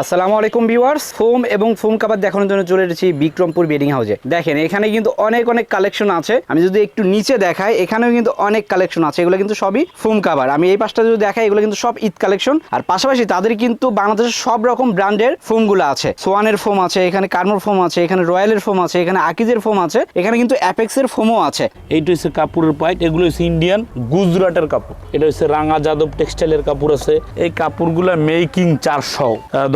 আসসালামু আলাইকুম viewers. Foam এবং ফোম কাভার দেখানোর জন্য চলে এসেছি বিক্রমপুর বেডিং হাউসে। দেখেন, এখানে কিন্তু অনেক অনেক কালেকশন আছে। আমি যদি একটু নিচে দেখাই, এখানেও কিন্তু অনেক কালেকশন আছে। এগুলো কিন্তু সবই ফোম কাভার আমি এই পাশটা যদি দেখাই, এগুলো কিন্তু সব ঈদ কালেকশন। আর পাশাপাশি তাদের কিন্তু বাংলাদেশের সব রকম ব্র্যান্ডের ফোমগুলো আছে। সোয়ানের ফোম আছে, এখানে কার্মোর ফোম আছে, এখানে রয়্যালের ফোম আছে, এখানে আকিজের ফোম আছে, এখানে কিন্তু অ্যাপেক্সের ফোমও আছে। এইটা হচ্ছে কাপড়ের পাইট, এগুলো হচ্ছে ইন্ডিয়ান গুজরাটের কাপড়। এটা হচ্ছে রাঙা যাদব টেক্সটাইলের কাপড় আছে। এই কাপড়গুলো মেকিং চারশো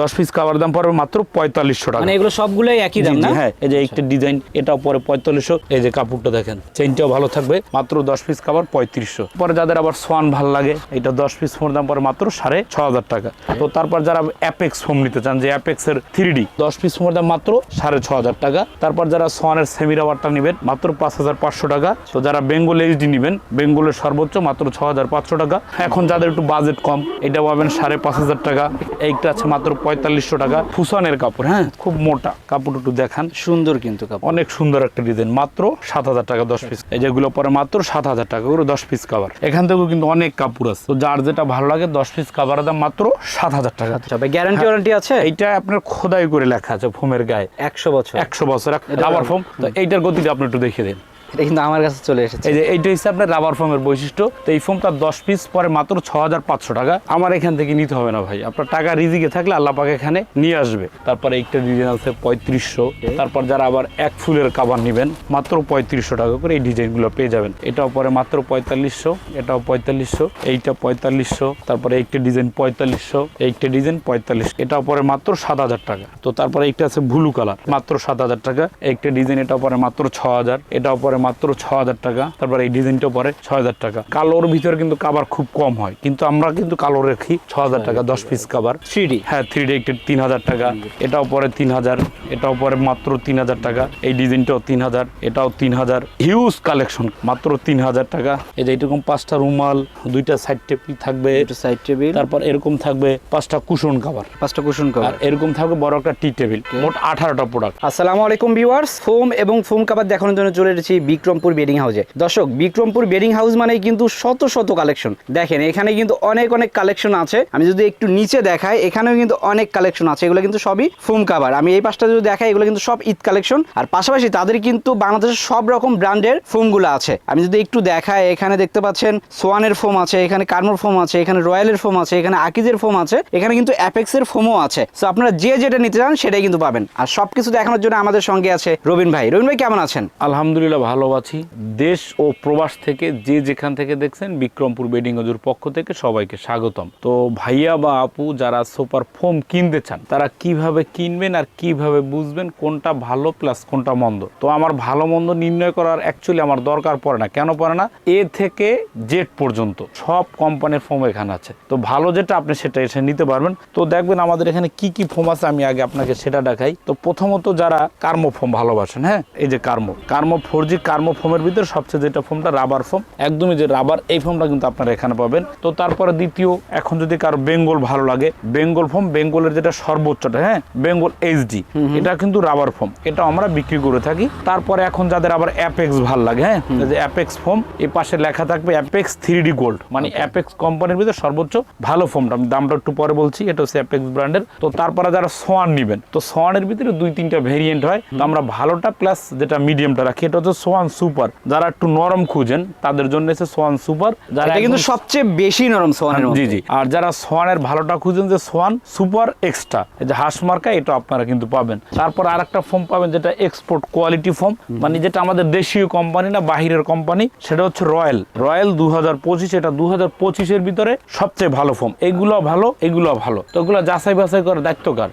দশ পিস কাপড় দাম পড়বে মাত্র পঁয়তাল্লিশশো টাকা। মানে এগুলো সবগুলোই একই দাম না? হ্যাঁ এই যে একটা ডিজাইন এটাও পরে পঁয়তাল্লিশশো। এই যে কাপড়টা দেখেন চেনটাও ভালো থাকবে মাত্র দশ পিস কাপড় পঁয়ত্রিশশো। পরে যাদের আবার সোয়ান ভালো লাগে এটা দশ পিস ফোন দাম পরে মাত্র সাড়ে ছ হাজার টাকা। তো তারপর যারা অ্যাপেক্স ফোম নিতে চান যে অ্যাপেক্স এর থ্রি ডি দশ পিস ফোনের দাম মাত্র সাড়ে ছ হাজার টাকা। তারপর যারা সোয়ানের সেমি রাবারটা নেবেন মাত্র পাঁচ হাজার পাঁচশো টাকা। তো যারা বেঙ্গল এইচডি নেবেন বেঙ্গলের সর্বোচ্চ মাত্র ছ হাজার পাঁচশো টাকা। এখন যাদের একটু বাজেট কম এটা পাবেন সাড়ে পাঁচ হাজার টাকা। এইটা আছে মাত্র পঁয়তাল্লিশশো টাকা। ফুসানের কাপড় হ্যাঁ? খুব মোটা। কাপড় একটু দেখান। সুন্দর কিন্তু কাপড়। অনেক সুন্দর একটা ডিজাইন। মাত্র সাত হাজার টাকা দশ পিস এই যেগুলো পরে মাত্র সাত হাজার টাকা করে দশ পিস কাভার এখান থেকেও কিন্তু অনেক কাপড় আছে। তো যার যেটা ভালো লাগে দশ পিস কাভারের দাম মাত্র সাত হাজার টাকা। গ্যারান্টি ওয়ারেন্টি আছে? এইটা আপনার খোদাই করে লেখা আছে ফোমের গায়ে। একশো বছর। একশো বছর। রাবার ফোম তো এইটার গতিটা আপনি একটু দেখিয়ে দিন। এটা কিন্তু আমার কাছে চলে এসেছে। এই যে এইটা হচ্ছে আপনার রাবার ফোমের বৈশিষ্ট্য। তো এই ফোমটা দশ পিস পরে মাত্র ছ হাজার পাঁচশো টাকা। আমার এখান থেকে নিতে হবে না ভাই। আপনার টাকা রিজিকে থাকলে আল্লাহ পাকে এখানে নিয়ে আসবে। তারপরে একটা ডিজাইন আছে পঁয়ত্রিশশো। তারপর যারা আবার এক ফুলের কাবার নেবেন মাত্র পঁয়ত্রিশশো টাকা করে এই ডিজাইনগুলো পেয়ে যাবেন। এটাও পরে মাত্র পঁয়তাল্লিশশো এটাও পঁয়তাল্লিশশো এইটা পঁয়তাল্লিশশো তারপরে একটা ডিজাইন পঁয়তাল্লিশশো এইটা ডিজাইন পঁয়তাল্লিশ এটাও পরে মাত্র সাত হাজার টাকা। তো তারপরে একটা আছে ব্লু কালার মাত্র সাত হাজার টাকা। একটা ডিজাইন এটাও পরে মাত্র ছ হাজার এটাও পরে মাত্র ছ হাজার টাকা তারপরে এই ডিজাইনটাও পরে ছ হাজার টাকা। কালোর ভিতরে কিন্তু কাবার খুব কম হয় কিন্তু আমরা কিন্তু কালো রেখি ছ হাজার টাকা দশ পিস কাবার থ্রি ডি হ্যাঁ থ্রি ডি একটা তিন হাজার টাকা এটাও পরে তিন হাজার এটাও পরে মাত্র তিন হাজার টাকা এই ডিজাইনটাও তিন হাজার এটাও তিন হাজার হিউজ কালেকশন মাত্র তিন হাজার টাকা। এই যে এরকম পাঁচটা রুমাল দুইটা সাইড টেবিল থাকবে সাইড টেবিল তারপর এরকম থাকবে পাঁচটা কুশন কাবার পাঁচটা কুশন কভার এরকম থাকবে বড় একটা টি টেবিল মোট আঠারোটা প্রোডাক্ট আসসালামু আলাইকুম ভিউয়ার্স ফোম এবং ফোম কাভার দেখানোর জন্য চলে এসেছি বিক্রমপুর বেডিং হাউসে। দর্শক, বিক্রমপুর বেডিং হাউস মানে কিন্তু শত শত কালেকশন। দেখেন, এখানে কিন্তু অনেক অনেক কালেকশন আছে। আমি যদি একটু নিচে দেখাই, এখানেও কিন্তু অনেক কালেকশন আছে। এগুলো কিন্তু সবই ফোম কাভার। আমি এই পাশটা যদি দেখাই, এগুলো কিন্তু সব ঈদ কালেকশন। আর পাশাপাশি তাদের কিন্তু বাংলাদেশের সব রকম ব্র্যান্ডের ফোমগুলো আছে। আমি যদি একটু দেখাই, এখানে দেখতে পাচ্ছেন সোয়ানের ফোম আছে, এখানে কার্মোর ফোম আছে, এখানে রয়্যালের ফোম আছে, এখানে আকিজের ফোম আছে, এখানে কিন্তু অ্যাপেক্সের ফোমও আছে। তো আপনারা যে যেটা নিতে চান, সেটাই কিন্তু পাবেন। আর সবকিছু দেখানোর জন্য আমাদের সঙ্গে আছে রবিন ভাই। রবিন ভাই, কেমন আছেন? আলহামদুলিল্লাহ, ভালো আছি দেশ ও প্রবাস থেকে যে যেখান থেকে দেখছেন বিক্রমপুর বেডিং অজুর পক্ষ থেকে সবাইকে স্বাগতম। তো ভাইয়া বা আপু যারা সুপার ফোম কিনতে চান, তারা কীভাবে কিনবেন আর কীভাবে বুঝবেন কোনটা ভালো প্লাস কোনটা মন্দ? তো আমার ভালো মন্দ নির্ণয় করার অ্যাকচুয়ালি আমার দরকার পড়ে না। কেন পড়ে না? এ থেকে জেড পর্যন্ত সব কোম্পানির ফোম এখানে আছে। তো ভালো যেটা আপনি সেটা এসে নিতে পারবেন। তো দেখবেন আমাদের এখানে কি কি ফোম আছে আমি আগে আপনাকে সেটা দেখাই। তো প্রথমত যারা কার্মো ফোম ভালোবাসেন হ্যাঁ? এই যে কার্মো। কার্মো ফোর জি কার্মো ফোমের ভিতরে সবচেয়ে যেটা ফোমটা রাবার ফোম। একদমই যে রাবার এই ফোমটা কিন্তু আপনারা এখানে পাবেন। তো তারপরে দ্বিতীয় এখন যদি কারও বেঙ্গল ভালো লাগে বেঙ্গল ফোম বেঙ্গলের যেটা সর্বোচ্চটা হ্যাঁ বেঙ্গল এইচডি এটা কিন্তু রাবার ফোম। এটা আমরা বিক্রি করে থাকি। তারপরে এখন যাদের আবার অ্যাপেক্স ভালো লাগে হ্যাঁ যে অ্যাপেক্স ফোম এই পাশে লেখা থাকবে অ্যাপেক্স থ্রি ডি গোল্ড মানে অ্যাপেক্স কোম্পানির ভিতরে সর্বোচ্চ ভালো ফোমটা। আমি দামটা একটু পরে বলছি এটা হচ্ছে অ্যাপেক্স ব্র্যান্ডের তো তারপরে যারা সোয়ান নেবেন তো সোয়ানের ভিতরে দুই তিনটা ভেরিয়েন্ট হয়। তো আমরা ভালোটা প্লাস যেটা মিডিয়ামটা রাখি এটা হচ্ছে সোয়ান সুপার যারা একটু নরম খুঁজেন তাদের জন্য এসে সোয়ান সুপার যারা এটা কিন্তু সবচেয়ে বেশি নরম সোয়ানের জি জি। আর যারা সোয়ানের ভালোটা খুঁজেন যে সোয়ান সুপার এক্সট্রা এই যে হাঁস মার্কা এটা আপনারা কিন্তু পাবেন। তারপর আরেকটা ফোম পাবেন যেটা এক্সপোর্ট কোয়ালিটি ফোম মানে যেটা আমাদের দেশীয় কোম্পানি না বাহিরের কোম্পানি সেটা হচ্ছে রয়্যাল। রয়্যাল দু হাজার পঁচিশ এটা দু হাজার পঁচিশের ভিতরে সবচেয়ে ভালো ফোম এগুলো ভালো এগুলো ভালো। তো এগুলো যাচাই বাছাই করার দায়িত্ব কার?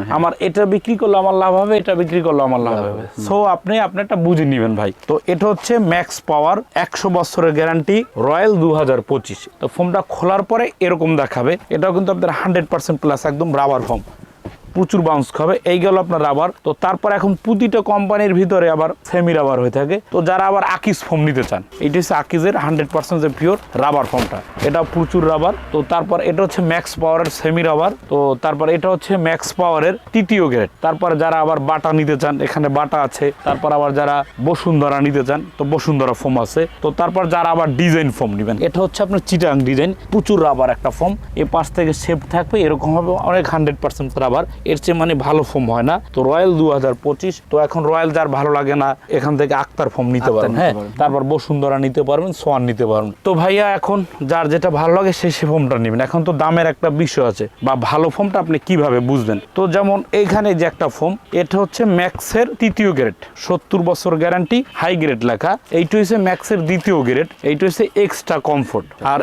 হ্যাঁ। আমার এটা বিক্রি করলে আমার লাভ হবে এটা বিক্রি করলে আমার লাভ হবে। সো আপনি আপনারটা বুঝে নেবেন। ভাই। তো এটা হচ্ছে ম্যাক্স পাওয়ার একশো বছরের গ্যারান্টি রয়্যাল দু হাজার পঁচিশ। তো ফোমটা খোলার পরে এরকম দেখাবে। এটাও কিন্তু আপনার হান্ড্রেড পার্সেন্ট প্লাস একদম রাবার ফোম প্রচুর বাউন্স খাবে। এই গেল আপনার রাবার তো তারপর এখন প্রতিটা কোম্পানির ভিতরে আবার সেমি রাবার হয়ে থাকে। তো যারা আবার আকিস ফোম নিতে চান এইটা হচ্ছে আকিজের হান্ড্রেড পার্সেন্ট যে পিওর রাবার ফোমটা এটা প্রচুর রাবার তো তারপর এটা হচ্ছে ম্যাক্স পাওয়ারের সেমি রাবার তো তারপর এটা হচ্ছে ম্যাক্স পাওয়ারের তৃতীয় গ্রেড তারপর যারা আবার বাটা নিতে চান, এখানে বাটা আছে। তারপর আবার যারা বসুন্ধরা নিতে চান, তো বসুন্ধরা ফোম আছে। তো তারপর যারা আবার ডিজাইন ফোম নেবেন, এটা হচ্ছে আপনার চিটাং ডিজাইন প্রচুর রাবার একটা ফোম এই পাশ থেকে শেপ থাকবে, এরকম হবে অনেক হান্ড্রেড পার্সেন্ট রাবার এর চেয়ে মানে ভালো ফোম হয় না। তো রয়্যাল দু হাজার পঁচিশ তো এখন রয়্যাল যার ভালো লাগে না এখান থেকে আক্তার ফোম নিতে পারেন হ্যাঁ তারপর বসুন্ধরা নিতে পারবেন সোয়ান নিতে পারবেন। তো ভাইয়া এখন যার যেটা ভালো লাগে সেই সে ফোমটা নেবেন। এখন তো দামের একটা বিষয় আছে বা ভালো ফোমটা আপনি কীভাবে বুঝবেন? তো যেমন এইখানে যে একটা ফোম এটা হচ্ছে ম্যাক্সের তৃতীয় গ্রেড সত্তর বছর গ্যারান্টি হাই গ্রেড লেখা। এইটা হচ্ছে ম্যাক্সের দ্বিতীয় গ্রেড এইটা হচ্ছে এক্সট্রা কমফোর্ট। আর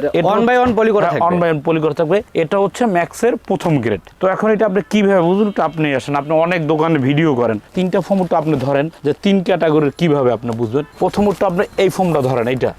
one poly করা থাকবে। অন বাই অন পলি করা থাকবে। এটা হচ্ছে ম্যাক্সের প্রথম গ্রেড। তো এখন এটা আপনি কীভাবে বুঝুন আপনি আসেন আপনি অনেক দোকানে ভিডিও করেন। তিনটা ফোম তো আপনি ধরেন যে তিন ক্যাটাগরির কীভাবে আপনি বুঝবেন? প্রথমত আপনি এই ফোমটা ধরেন এইটা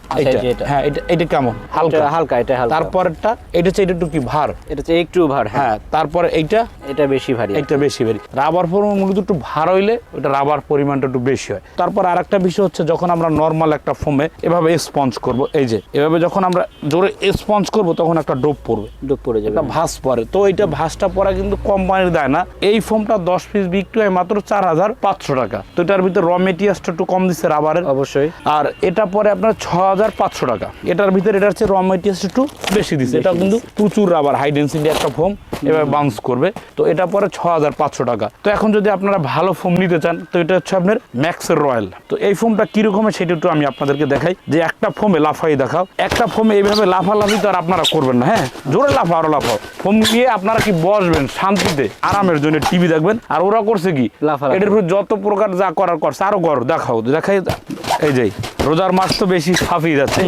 যে এটা। হ্যাঁ এটা এটা কেমন? এটা হালকা। হালকা এটা হালকা। তারপরেরটা এটা হচ্ছে এটা একটু কি ভার? এটা হচ্ছে একটু ভার হ্যাঁ। হ্যাঁ তারপরে এইটা? এটা বেশি ভারী। এটা বেশি বেরি রাবার ফোম মূলত একটু ভার হইলে ওটা রাবার পরিমাণটা একটু বেশি হয়। তারপর আরেকটা বিষয় হচ্ছে যখন আমরা নর্মাল একটা ফোমে এভাবে স্পঞ্জ করব এই যে এভাবে যখন আমরা জোরে স্পঞ্জ করব তখন একটা ডোপ পড়বে। ডোপ পড়ে যাবে। একটা ভাস পরে তো এইটা ভাসটা পড়া কিন্তু কোম্পানির দেয় না। এই ফোমটা দশ পিস বিক্রি হয় মাত্র চার হাজার পাঁচশো টাকা। তো এটার ভিতরে র মেটেরিয়ালসটা একটু কম দিচ্ছে রাবারের অবশ্যই। আর এটা পরে আপনার ছ হাজার পাঁচশো টাকা। এটার ভিতরে এটা হচ্ছে র মেটেরিয়ালস একটু বেশি দিচ্ছে এটা কিন্তু প্রচুর রাবার হাই ডেন্সিটি একটা ফোম এবার বাউন্স করবে। তো এটা পরে ছ হাজার পাঁচশো টাকা। তো এখন যদি আপনারা ভালো ফোম নিতে চান তো এটা হচ্ছে আপনার ম্যাক্সের রয়্যাল তো এই ফোমটা কিরকমের সেটা একটু আমি আপনাদেরকে দেখাই। যে একটা ফোমে লাফাই দেখাও। একটা ফোমে এইভাবে লাফালাফি তো আর আপনারা করবেন না হ্যাঁ? জোরে লাফা আরও লাফাও। ফোম নিয়ে আপনারা কি বসবেন শান্তিতে আরামের জন্য টিভি দেখবেন। আর ওরা করছে কি? এটার উপর যত প্রকার যা করার করছে আরও কর দেখাও। দেখাই এই যে রোজার মাস তো বেশি ফাঁপিয়ে যাচ্ছে।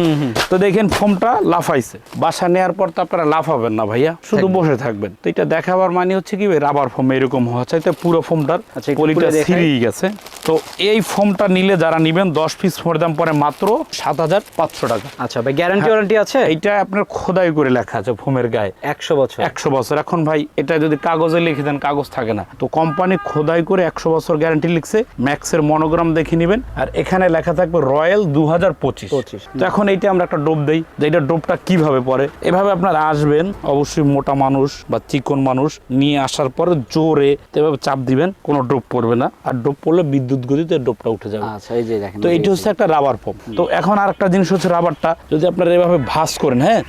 তো দেখেন ফোমটা লাফাইছে। বাসা নেওয়ার পর তো আপনারা লাফাবেন না ভাইয়া শুধু বসে থাকবেন। তো এটা দেখাবার মানে হচ্ছে কি রাবার ফোম এরকম হওয়া চাইতে পুরো ফোমটার দেখাই। ছিঁড়িয়ে গেছে। তো এই ফোমটা নিলে যারা নিবেন দশ পিস ফোমের দাম পরে মাত্র সাত হাজার পাঁচশো টাকা। আচ্ছা ভাই গ্যারান্টি ওয়ারেন্টি আছে? এইটা আপনার খোদাই করে লেখা আছে ফোমের গায়ে। একশো বছর। একশো বছর। এখন ভাই এটা যদি কাগজে লিখে দেন কাগজ থাকে না। তো কোম্পানি খোদাই করে একশো বছর গ্যারান্টি লিখছে ম্যাক্সের মনোগ্রাম দেখে নেবেন। আর এখানে লেখা থাকবে রয়্যাল দু হাজার পঁচিশ। 25 তো এখন এইটা আমরা একটা ডোব দেই যে এটা ডোবটা কীভাবে পরে এভাবে আপনারা আসবেন অবশ্যই মোটা মানুষ বা চিকন মানুষ নিয়ে আসার পরে জোরে এভাবে চাপ দিবেন কোনো ডোব পড়বে না। আর ডোব পড়লে বিদ্যুৎ গতিতে ডোবটা উঠে যাবে। আচ্ছা তো এইটা হচ্ছে একটা রাবার ফোম তো এখন আর একটা জিনিস হচ্ছে রাবারটা যদি আপনারা এভাবে ভাঁজ করেন হ্যাঁ?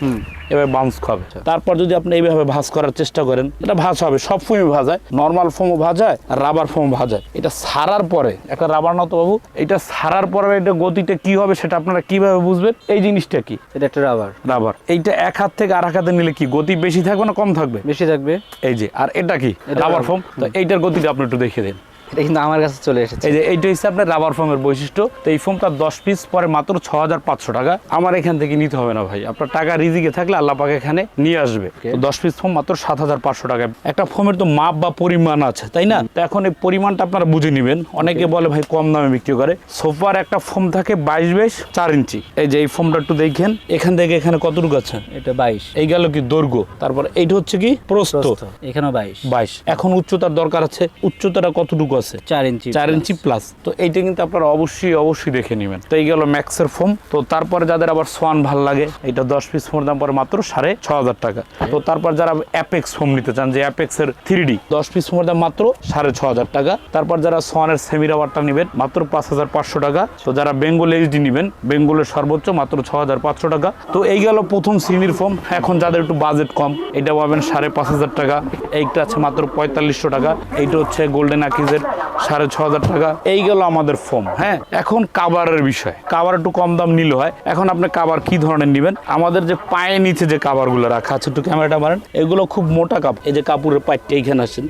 এভাবে বাউন্স খাবে। তারপর যদি আপনি এইভাবে ভাঁজ করার চেষ্টা করেন এটা ভাঁজ হবে সব ফোমই ভাজায় নর্মাল ফোমও ভাজায় আর রাবার ফোমও ভাজায়। এটা সারার পরে একটা রাবার না তো বাবু এটা সারার পরে এটা গতিটা কি হবে সেটা আপনারা কীভাবে বুঝবেন? এই জিনিসটা কি? এটা একটা রাবার রাবার এইটা এক হাত থেকে আর এক হাতে নিলে কি গতি বেশি থাকবে না কম থাকবে? বেশি থাকবে। এই যে আর এটা কি? রাবার ফোম তো এইটার গতিটা আপনি একটু দেখিয়ে দিন। এটা কিন্তু আমার কাছে চলে এসেছে। এই যে এইটা হচ্ছে আপনার রাবার ফোমের বৈশিষ্ট্য। তো এই ফোমটা দশ পিস পরে মাত্র ছ হাজার পাঁচশো টাকা। আমার এখান থেকে নিতে হবে না ভাই। আপনার টাকা রিজিকে থাকলে আল্লাহ পাকে এখানে নিয়ে আসবে। দশ পিস ফোম মাত্র সাত হাজার পাঁচশো টাকা। একটা ফোমের তো মাপ বা পরিমাণ আছে তাই না? তো এখন এই পরিমাণটা আপনারা বুঝে নেবেন। অনেকে বলে ভাই কম দামে বিক্রি করে। সোফার একটা ফোম থাকে বাইশ বাইশ চার ইঞ্চি। এই যে এই ফোমটা একটু দেখেন। এখান থেকে এখানে কতটুকু আছে? এটা বাইশ। এই গেল কি দৈর্ঘ্য? তারপর এইটা হচ্ছে কি প্রস্থ। এখানেও বাইশ। বাইশ। এখন উচ্চতার দরকার আছে। উচ্চতাটা কতটুকু আছে। চার ইঞ্চি চার ইঞ্চি প্লাস তো এইটা কিন্তু আপনারা অবশ্যই অবশ্যই দেখে নেবেন। তো এই গেল ম্যাক্সের ফোম। তো তারপরে যাদের আবার সোয়ান ভালো লাগে এটা দশ পিস ফোম দাম পরে মাত্র সাড়ে ছ হাজার টাকা। তো তারপর যারা অ্যাপেক্স ফোম নিতে চান যে অ্যাপেক্সের থ্রি ডি দশ পিস ফোমের দাম মাত্র সাড়ে ছ হাজার টাকা। তারপর যারা সোয়ানের সেমি রাবারটা নেবেন মাত্র পাঁচ হাজার পাঁচশো টাকা। তো যারা বেঙ্গল এইচডি নেবেন বেঙ্গলের সর্বোচ্চ মাত্র ছ হাজার পাঁচশো টাকা। তো এই গেল প্রথম শ্রেণির ফোম। এখন যাদের একটু বাজেট কম এটা পাবেন সাড়ে পাঁচ হাজার টাকা। এইটা আছে মাত্র পঁয়তাল্লিশশো টাকা। এইটা হচ্ছে গোল্ডেন আকিজের সাড়ে ছ হাজার টাকা। এই গেল আমাদের ফোম হ্যাঁ? এখন কাবারের বিষয়। কাবার একটু কম দাম নিলে হয়। এখন আপনি কাবার কি ধরনের নেবেন? আমাদের যে পায়ে নিচে যে কাবারগুলো রাখা আছে, একটু ক্যামেরাটা মারেন। এগুলো খুব মোটা কাপ। এই যে কাপড়ের পাইটটা এইখানে আসেন।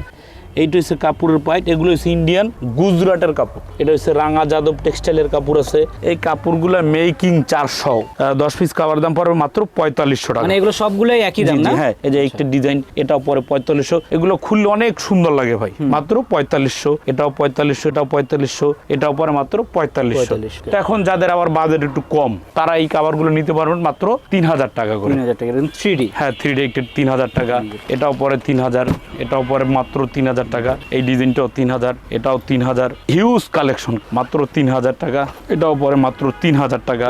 এইটা হচ্ছে কাপড়ের পাইট এগুলো হচ্ছে ইন্ডিয়ান গুজরাটের কাপড়। এটা হচ্ছে রাঙা যাদব টেক্সটাইলের কাপড় আছে। এই কাপড়গুলো মেকিং চারশো। দশ পিস কাবার দাম পড়বে মাত্র পঁয়তাল্লিশশো টাকা। মানে এগুলো সবগুলোই একই দাম না? হ্যাঁ এই যে একটা ডিজাইন এটাও পরে পঁয়তাল্লিশশো। এগুলো খুললে অনেক সুন্দর লাগে ভাই। মাত্র পঁয়তাল্লিশশো। এটাও পঁয়তাল্লিশশো এটাও পঁয়তাল্লিশশো। এটাও পরে মাত্র পঁয়তাল্লিশশো। 45 এখন যাদের আবার বাজেট একটু কম তারা এই কাভারগুলো নিতে পারবেন মাত্র তিন হাজার টাকা করে। তিন হাজার টাকা থ্রি ডি হ্যাঁ থ্রি ডি তিন হাজার টাকা। এটাও পরে তিন হাজার এটাও পরে মাত্র তিন হাজার টাকা এই ডিজাইনটাও তিন হাজার এটাও তিন হাজার হিউজ কালেকশন মাত্র তিন হাজার টাকা এটাও পরে মাত্র তিন হাজার টাকা।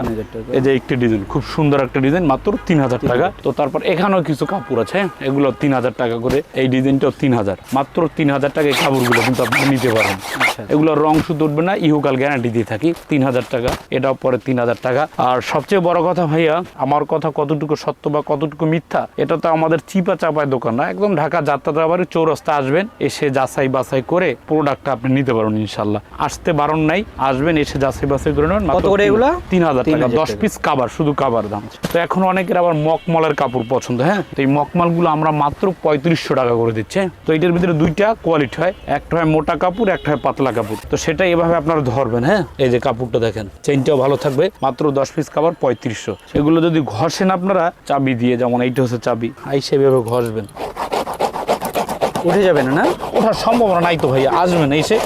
এই যে একটি ডিজাইন খুব সুন্দর একটা ডিজাইন মাত্র তিন হাজার টাকা। তো তারপর এখানেও কিছু কাপড় আছে এগুলো তিন হাজার টাকা করে এই ডিজাইনটাও তিন হাজার। মাত্র তিন হাজার টাকা এই কাপড়গুলো কিন্তু আপনি নিতে পারেন। আচ্ছা। এগুলো রং শুধু উঠবে না ইহুকাল গ্যারান্টি দিয়ে থাকি তিন হাজার টাকা এটাও পরে তিন হাজার টাকা। আর সবচেয়ে বড় কথা ভাইয়া আমার কথা কতটুকু সত্য বা কতটুকু মিথ্যা এটা তো আমাদের চিপা চাপায় দোকান না একদম ঢাকা যাত্রাবাড়ি চৌরাস্তা আসবেন এসে যাচাই বাছাই করে প্রোডাক্টটা আপনি নিতে পারবেন ইনশাল্লাহ আসতে বারণ নাই আসবেন এসে যাচাই বাছাই করে নেবেন কত করে এগুলা? তিন হাজার টাকা 3,000 দশ পিস কাবার শুধু কাবার দাম। তো এখন অনেকের আবার মকমলের কাপড় পছন্দ হ্যাঁ? তো এই মকমালগুলো আমরা মাত্র পঁয়ত্রিশশো টাকা করে দিচ্ছি হ্যাঁ? তো এটার ভিতরে দুইটা কোয়ালিটি হয় একটা হয় মোটা কাপড় একটা হয় পাতলা কাপড়। তো সেটা এভাবে আপনারা ধরবেন হ্যাঁ? এই যে কাপড়টা দেখেন চেনটাও ভালো থাকবে মাত্র দশ পিস কাবার পঁয়ত্রিশশো। এগুলো যদি ঘষেন আপনারা চাবি দিয়ে যেমন এইটা হচ্ছে চাবি আই সেভাবে ঘষবেন। উঠে যাবে না না? ওঠার সম্ভাবনা নাই তো ভাই আসবেন এসে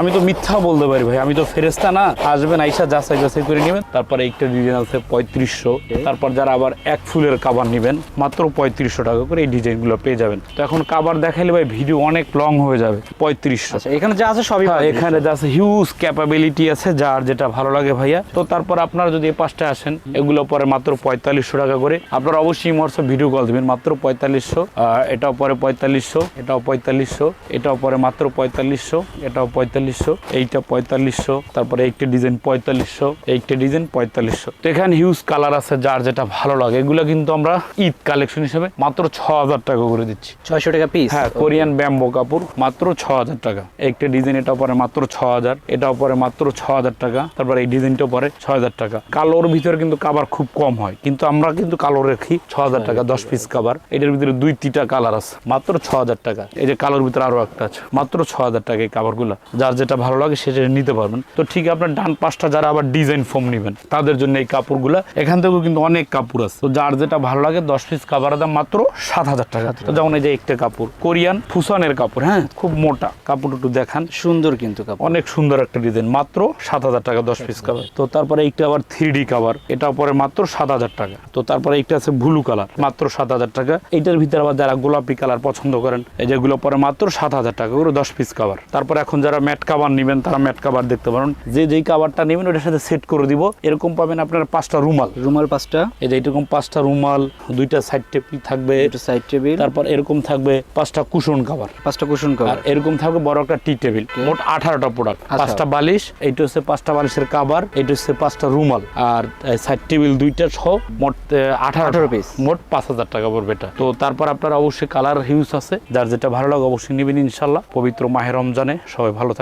আমি তো মিথ্যা বলতে পারি ভাই। আমি তো ফেরেস্তা না। আসবেন আইসা যাচাই বাছাই করে নেবেন। তারপরে একটা ডিজাইন আছে পঁয়ত্রিশশো। তারপর যারা আবার এক ফুলের কাবার নেবেন মাত্র পঁয়ত্রিশশো টাকা করে এই ডিজাইনগুলো পেয়ে যাবেন। তো এখন কাবার দেখাইলে ভাই ভিডিও অনেক লং হয়ে যাবে পঁয়ত্রিশশো। আচ্ছা এখানে যা আছে সবই এখানে যা আছে হিউজ ক্যাপাবিলিটি আছে যার যেটা ভালো লাগে ভাইয়া। তো তারপর আপনারা যদি এই পাশটা আসেন এগুলো পরে মাত্র পঁয়তাল্লিশশো টাকা করে। আপনারা অবশ্যই হোয়াটসঅ্যাপ ভিডিও কল দেবেন মাত্র পঁয়তাল্লিশশো। এটাও পরে পঁয়তাল্লিশশো এটাও পঁয়তাল্লিশশো এটাও পরে মাত্র পঁয়তাল্লিশশো এটাও পঁয়তাল্লিশশো এইটা পঁয়তাল্লিশশো তারপরে এইটা ডিজাইন পঁয়তাল্লিশশো এইটা ডিজাইন পঁয়তাল্লিশশো। তো এখানে হিউজ কালার আছে যার যেটা ভালো লাগে। এগুলো কিন্তু আমরা ঈদ কালেকশন হিসেবে মাত্র ছ হাজার টাকা করে দিচ্ছি। ছয়শো টাকা পিস হ্যাঁ কোরিয়ান ব্যাম্বো কাপড় মাত্র ছ হাজার টাকা। একটা ডিজাইন এটা পরে মাত্র ছ হাজার এটাও পরে মাত্র ছ হাজার টাকা। তারপর এই ডিজাইনটাও পরে ছ হাজার টাকা। কালোর ভিতরে কিন্তু কাবার খুব কম হয় কিন্তু আমরা কিন্তু কালো রাখি ছ হাজার টাকা দশ পিস কাবার এটার ভিতরে দুই তিনটা কালার আছে মাত্র ছ হাজার টাকা। এই যে কালোর ভিতরে আরও একটা আছে মাত্র ছ হাজার টাকা এই কাপড়গুলো যার যেটা ভালো লাগে সেটা নিতে পারবেন। তো ঠিক আপনার ডান পাশটা যারা আবার ডিজাইন ফোম নেবেন তাদের জন্য এই কাপড়গুলো। এখান থেকেও কিন্তু অনেক কাপড় আছে। তো যার যেটা ভালো লাগে দশ পিস কাপড়ের দাম মাত্র সাত হাজার টাকা। তো যেমন এই যে একটা কাপড় কোরিয়ান ফুসানের কাপড় হ্যাঁ খুব মোটা। কাপড় একটু দেখান। সুন্দর কিন্তু কাপড়। অনেক সুন্দর একটা ডিজাইন মাত্র সাত হাজার টাকা দশ পিস কাভার তো তারপরে একটা আবার থ্রি ডি কাভার এটা পরে মাত্র সাত হাজার টাকা। তো তারপরে একটা আছে ব্লু কালার মাত্র সাত হাজার টাকা। এইটার ভিতরে আবার যারা গোলাপি কালার পছন্দ করেন এই যেগুলো পরে মাত্র সাত হাজার টাকা করে দশ পিস কাভার তারপরে এখন যারা ম্যাট কাভার নেবেন তারা ম্যাট কাভার দেখতে পারেন। যে যেই কাভারটা নেবেন ওটার সাথে সেট করে দিব। এরকম পাবেন আপনার পাঁচটা রুমাল। রুমাল পাঁচটা। এই যে এরকম পাঁচটা রুমাল দুইটা সাইড টেপি থাকবে। সাইড টেবিল তারপর এরকম থাকবে পাঁচটা কুশন কাভার পাঁচটা কুশন আর এরকম থাকবে বড় একটা টি টেবিল মোট আঠারোটা প্রোডাক্ট আচ্ছা। পাঁচটা বালিশ এইটা হচ্ছে পাঁচটা বালিশের কাবার এইটা হচ্ছে পাঁচটা রুমাল। আর সাইড টেবিল দুইটা সহ মোট আঠারো 18 piece। মোট পাঁচ হাজার টাকা পড়বে এটা। তো তারপর আপনার অবশ্যই কালার হিউজ আছে। যার যেটা ভালো লাগে অবশ্যই নেবেন ইনশাল্লাহ। পবিত্র মাহের রমজানে। সবাই ভালো